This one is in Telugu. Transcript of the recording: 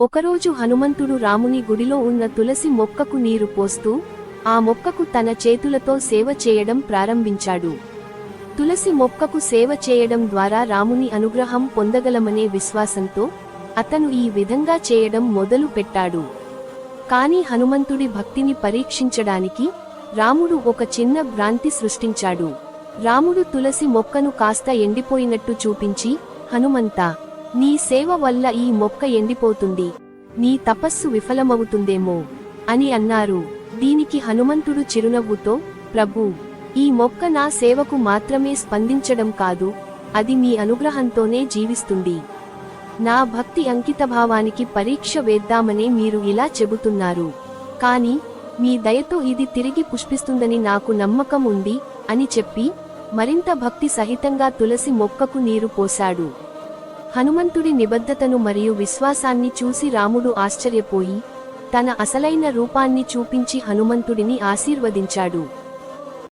ఒకరోజు హనుమంతుడు రాముని గుడిలో ఉన్న తులసి మొక్కకు నీరు పోస్తూ ఆ మొక్కకు తన చేతులతో సేవ చేయడం ప్రారంభించాడు. తులసి మొక్కకు సేవ చేయడం ద్వారా రాముని అనుగ్రహం పొందగలమనే విశ్వాసంతో అతను ఈ విధంగా చేయడం మొదలు పెట్టాడు. కాని హనుమంతుడి భక్తిని పరీక్షించడానికి రాముడు ఒక చిన్న భ్రాంతి సృష్టించాడు. రాముడు తులసి మొక్కను కాస్త ఎండిపోయినట్టు చూపించి హనుమంతా నీ సేవ వల్ల ఈ మొక్క ఎండిపోతుంది. నీ తపస్సు విఫలమవుతుందేమో అని అన్నారు. దీనికి హనుమంతుడు చిరునవ్వుతో ప్రభూ ఈ మొక్క నా సేవకు మాత్రమే స్పందించడం కాదు అది మీ అనుగ్రహంతోనే జీవిస్తుంది. నా భక్తి అంకితభావానికి పరీక్ష వేద్దామనే మీరు ఇలా చెబుతున్నారు. కాని మీ దయతో ఇది తిరిగి పుష్పిస్తుందని నాకు నమ్మకం ఉంది అని చెప్పి మరింత భక్తి సహితంగా తులసి మొక్కకు నీరు పోశాడు. హనుమంతుడి నిబద్ధతను మరియు విశ్వాసాన్ని చూసి రాముడు ఆశ్చర్యపోయి తన అసలైన రూపాన్ని చూపించి హనుమంతుడిని ఆశీర్వదించాడు.